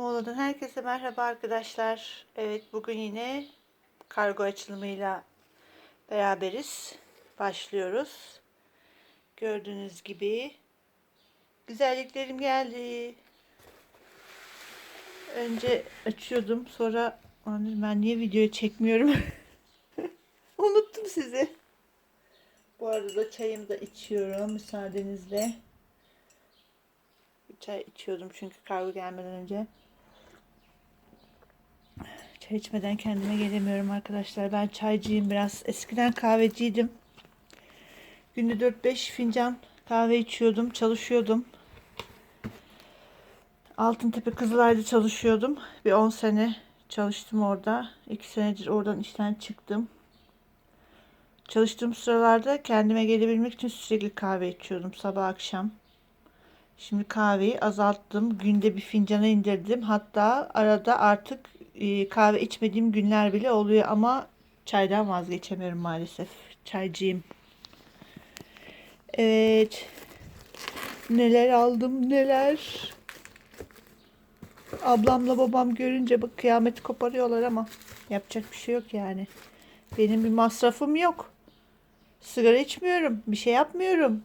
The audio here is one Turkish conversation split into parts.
Muğla'dan herkese merhaba arkadaşlar. Evet bugün yine kargo açılımıyla beraberiz. Başlıyoruz. Gördüğünüz gibi güzelliklerim geldi. Önce açıyordum sonra "Anne, ben niye video çekmiyorum? Unuttum sizi. Bu arada çayımı da içiyorum müsaadenizle. Çay içiyordum çünkü kargo gelmeden önce. Çay içmeden kendime gelemiyorum arkadaşlar. Ben çaycıyım biraz. Eskiden kahveciydim. Günde 4-5 fincan kahve içiyordum. Çalışıyordum. Altıntepe Kızılay'da çalışıyordum. Bir 10 sene çalıştım orada. 2 senedir oradan işten çıktım. Çalıştığım sıralarda kendime gelebilmek için sürekli kahve içiyordum sabah akşam. Şimdi kahveyi azalttım. Günde bir fincana indirdim. Hatta arada artık e, kahve içmediğim günler bile oluyor ama çaydan vazgeçemiyorum maalesef. Çaycıyım. Evet. Neler aldım neler. Ablamla babam görünce bak kıyameti koparıyorlar ama yapacak bir şey yok yani. Benim bir masrafım yok. Sigara içmiyorum. Bir şey yapmıyorum.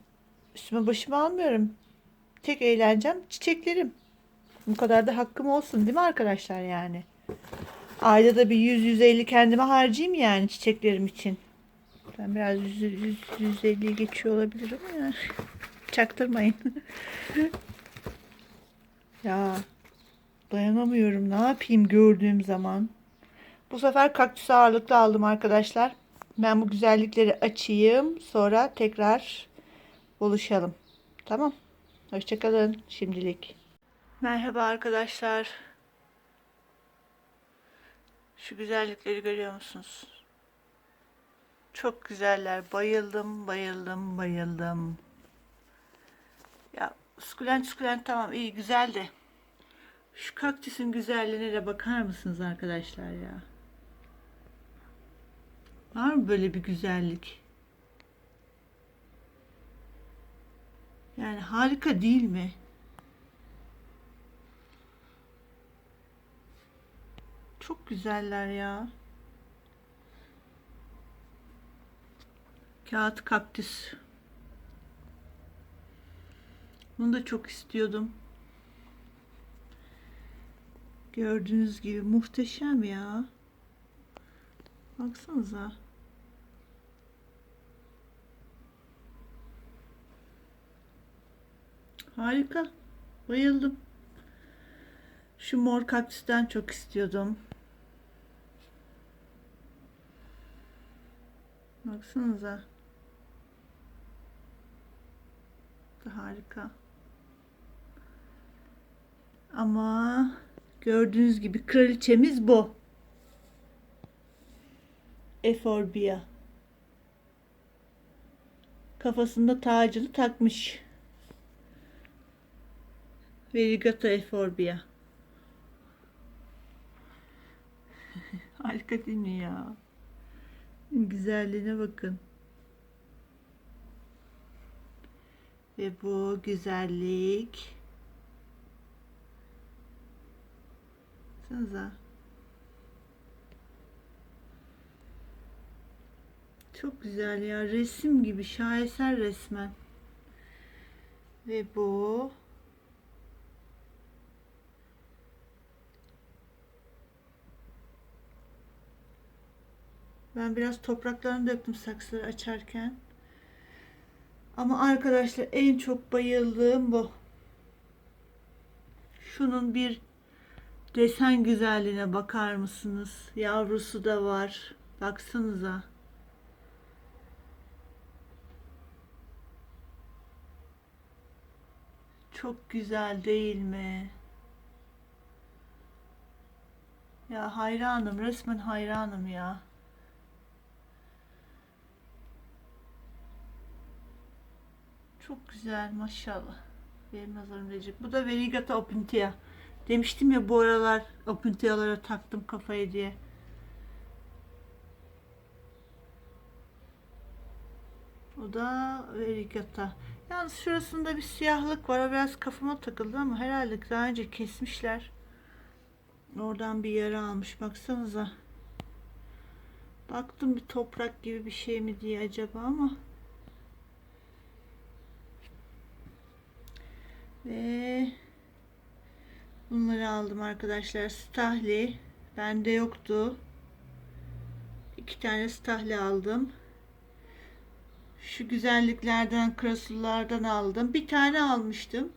Üstüme başıma almıyorum. Tek eğlencem çiçeklerim. Bu kadar da hakkım olsun değil mi arkadaşlar yani? Ayda da bir 100-150 kendime harcayayım yani çiçeklerim için. Ben biraz 100-150'yi geçiyor olabilirim ya. Çaktırmayın. ya dayanamıyorum. Ne yapayım gördüğüm zaman. Bu sefer kaktüs ağırlıklı aldım arkadaşlar. Ben bu güzellikleri açayım. Sonra tekrar buluşalım. Tamam. Hoşçakalın şimdilik. Merhaba arkadaşlar. Şu güzellikleri görüyor musunuz? Çok güzeller. Bayıldım, bayıldım, bayıldım. Ya sukulent sukulent tamam iyi güzel de. Şu kaktüsün güzelliğine de bakar mısınız arkadaşlar ya? Var mı böyle bir güzellik? Yani harika değil mi? Çok güzeller ya. Kağıt kaktüs. Bunu da çok istiyordum. Gördüğünüz gibi muhteşem ya. Baksanıza. Harika. Bayıldım. Şu mor kaktüsten çok istiyordum. Baksanıza. Harika. Ama gördüğünüz gibi kraliçemiz bu. Eforbia. Kafasında tacını takmış. Verigata eforbia. Harika değil mi ya? Güzelliğine bakın. Ve bu güzellik. Baksanıza. Çok güzel ya. Resim gibi. Şaheser resmen. Ve bu Ben biraz topraklarını döktüm saksıları açarken. Ama arkadaşlar en çok bayıldığım bu. Şunun bir desen güzelliğine bakar mısınız? Yavrusu da var. Baksanıza. Çok güzel değil mi? Ya hayranım, resmen hayranım ya. Çok güzel maşallah. Benim nazarım değecek. Bu da Verigata Opuntia. Demiştim ya bu aralar Opuntialara taktım kafayı diye. O da Verigata. Yalnız şurasında bir siyahlık var. O biraz kafama takıldı ama herhalde daha önce kesmişler. Oradan bir yara almış. Baksanıza. Baktım bir toprak gibi bir şey mi diye acaba ama. Ve bunları aldım arkadaşlar. Stahli. Bende yoktu. İki tane stahli aldım. Şu güzelliklerden, krasullardan aldım. Bir tane almıştım.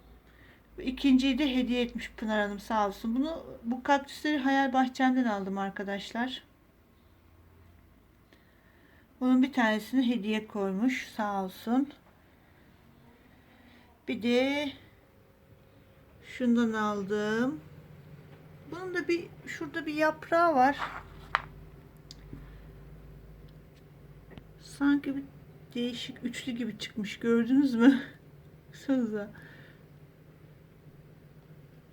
İkinciyi de hediye etmiş Pınar Hanım sağ olsun. Bunu bu kaktüsleri hayal bahçemden aldım arkadaşlar. Bunun bir tanesini hediye koymuş sağ olsun. Bir de şundan aldım. Bunun da bir şurada bir yaprağı var. Sanki bir değişik üçlü gibi çıkmış. Gördünüz mü? Baksanıza.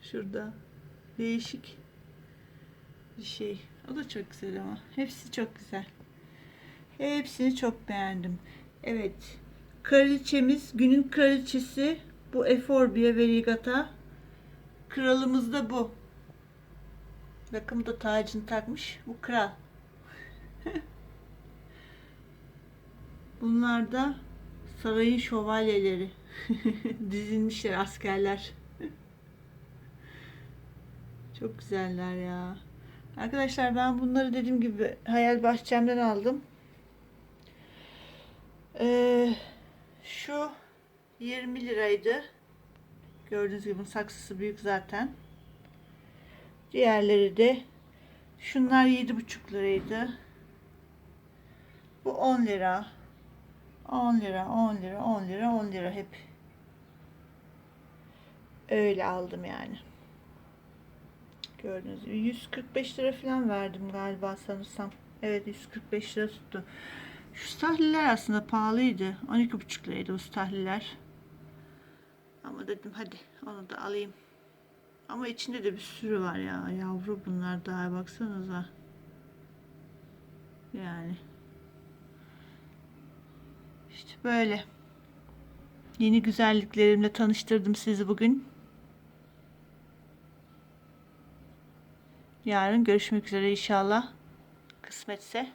Şurada. Değişik bir şey. O da çok güzel ama. Hepsi çok güzel. Hepsini çok beğendim. Evet. Kraliçemiz, günün kraliçesi bu Eforbia Verigata. Kralımız da bu. Bu da tacını takmış. Bu kral. Bunlar da sarayın şövalyeleri. Dizilmişler askerler. Çok güzeller ya. Arkadaşlar ben bunları dediğim gibi hayal bahçemden aldım. Ee, şu 20 liraydı. Gördüğünüz gibi saksısı büyük zaten. Diğerleri de şunlar 7,5 liraydı. Bu 10 lira. 10 lira, 10 lira, 10 lira, 10 lira hep. Öyle aldım yani. Gördüğünüz gibi 145 lira falan verdim galiba sanırsam. Evet 145 lira tuttu. Şu stahliler aslında pahalıydı. 12,5 liraydı o stahliler. Ama dedim hadi onu da alayım. Ama içinde de bir sürü var ya. Yavru bunlar daha baksanıza. Yani. İşte böyle. Yeni güzelliklerimle tanıştırdım sizi bugün. Yarın görüşmek üzere inşallah. Kısmetse.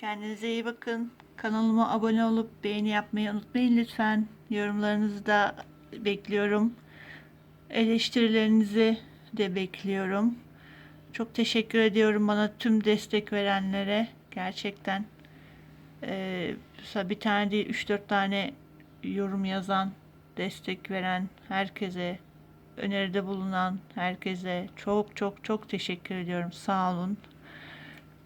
Kendinize iyi bakın. Kanalıma abone olup beğeni yapmayı unutmayın lütfen. Yorumlarınızı da bekliyorum. Eleştirilerinizi de bekliyorum. Çok teşekkür ediyorum bana tüm destek verenlere. Gerçekten ee, bir tane değil 3-4 tane yorum yazan, destek veren herkese, öneride bulunan herkese çok çok çok teşekkür ediyorum. Sağ olun.